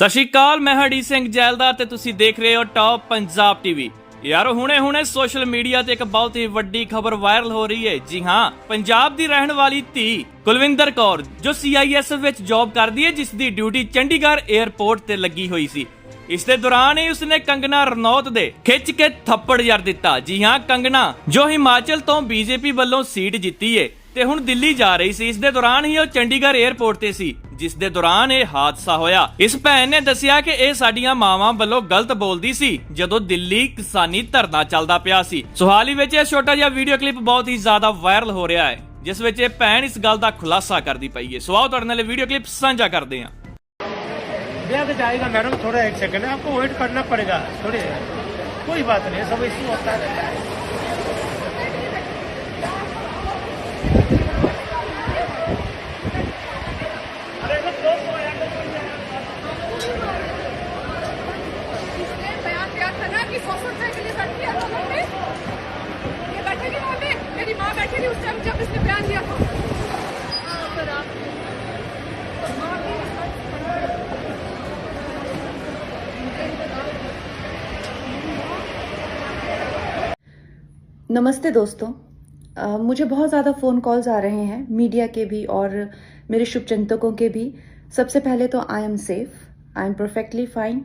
ਸਤਿ ਸ਼੍ਰੀ ਅਕਾਲ, ਮੈਂ ਹਰਡੀ ਸਿੰਘ ਜੈਲਦਾਰ ਤੇ ਤੁਸੀਂ ਦੇਖ ਰਹੇ ਹੋ ਟੌਪ ਪੰਜਾਬ ਟੀਵੀ ਯਾਰੋ ਹੁਣੇ-ਹੁਣੇ ਸੋਸ਼ਲ ਮੀਡੀਆ ਤੇ ਇੱਕ ਬਹੁਤ ਹੀ ਵੱਡੀ ਖਬਰ ਵਾਇਰਲ ਹੋ ਰਹੀ ਹੈ। ਜੀ ਹਾਂ, ਪੰਜਾਬ ਦੀ ਰਹਿਣ ਵਾਲੀ ਧੀ ਕੁਲਵਿੰਦਰ ਕੌਰ, ਜੋ ਸੀਆਈਐਸਐਫ ਵਿੱਚ ਜੌਬ ਕਰਦੀ ਹੈ ਜਿਸ ਦੀ ਡਿਊਟੀ ਚੰਡੀਗੜ੍ਹ 에ਅਰਪੋਰਟ ਤੇ ਲੱਗੀ ਹੋਈ ਸੀ। ਇਸ ਦੇ ਦੌਰਾਨ ਹੀ ਉਸਨੇ ਕੰਗਨਾ ਰਣੌਤ ਦੇ ਖਿੱਚ ਕੇ ਥੱਪੜ ਜੜ ਦਿੱਤਾ। ਜੀ ਹਾਂ, ਕੰਗਨਾ, ਜੋ ਹਿਮਾਚਲ ਤੋਂ ਬੀਜੇਪੀ ਵੱਲੋਂ ਸੀਟ ਜਿੱਤੀ ਏ ਤੇ ਹੁਣ ਦਿੱਲੀ ਜਾ ਰਹੀ ਸੀ। ਇਸ ਦੇ ਦੌਰਾਨ ਹੀ ਉਹ ਚੰਡੀਗੜ੍ਹ 에ਅਰਪੋਰਟ ਤੇ ਸੀ। ਜਿਸ ਦੇ ਦੌਰਾਨ ਇਹ ਹਾਦਸਾ ਹੋਇਆ ਇਸ ਭੈਣ ਨੇ ਦੱਸਿਆ ਕਿ ਇਹ ਸਾਡੀਆਂ ਮਾਵਾਂ ਵੱਲੋਂ ਗਲਤ ਬੋਲਦੀ ਸੀ ਜਦੋਂ ਦਿੱਲੀ ਕਿਸਾਨੀ ਧਰਨਾ ਚੱਲਦਾ ਪਿਆ ਸੀ ਸੁਹਾਲੀ ਵਿੱਚ ਇਹ ਛੋਟਾ ਜਿਹਾ ਵੀਡੀਓ ਕਲਿੱਪ ਬਹੁਤ ਹੀ ਜ਼ਿਆਦਾ ਵਾਇਰਲ ਹੋ ਰਿਹਾ ਹੈ ਜਿਸ ਵਿੱਚ ਇਹ ਭੈਣ ਇਸ ਗੱਲ ਦਾ ਖੁਲਾਸਾ ਕਰਦੀ ਪਈ ਹੈ ਸੋ ਆਓ ਤੁਹਾਡੇ ਨਾਲ ਇਹ ਵੀਡੀਓ ਕਲਿੱਪ ਸਾਂਝਾ ਕਰਦੇ ਹਾਂ ब्याह जाएगा मैडम थोड़ा एक सेकंड है आपको वेट करना पड़ेगा थोड़ी कोई बात नहीं सब इशू होता है है नमस्ते दोस्तों। अ, मुझे बहुत ज़्यादा फ़ोन कॉल्स आ रहे हैं मीडिया के भी और मेरे शुभचिंतकों के भी। सबसे पहले तो I am safe I am perfectly fine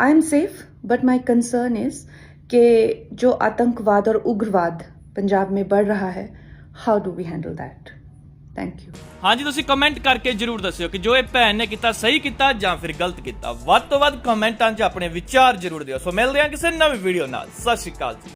I am safe but my concern is कि जो आतंकवाद और उग्रवाद पंजाब में बढ़ रहा है how do we handle that thank you ਹਾਂਜੀ ਤੁਸੀਂ ਕਮੈਂਟ ਕਰਕੇ ਜਰੂਰ ਦੱਸਿਓ ਕਿ ਜੋ ਇਹ ਭੈਣ ਨੇ ਕੀਤਾ ਸਹੀ ਕੀਤਾ ਜਾਂ ਫਿਰ ਗਲਤ ਕੀਤਾ ਵੱਧ ਤੋਂ ਵੱਧ ਕਮੈਂਟਾਂ 'ਚ ਆਪਣੇ ਵਿਚਾਰ ਜਰੂਰ ਦਿਓ ਸੋ ਮਿਲਦੇ ਹਾਂ ਕਿਸੇ ਨਵੀਂ ਵੀਡੀਓ ਨਾਲ ਸਤਿ ਸ਼੍ਰੀ ਅਕਾਲ ਜੀ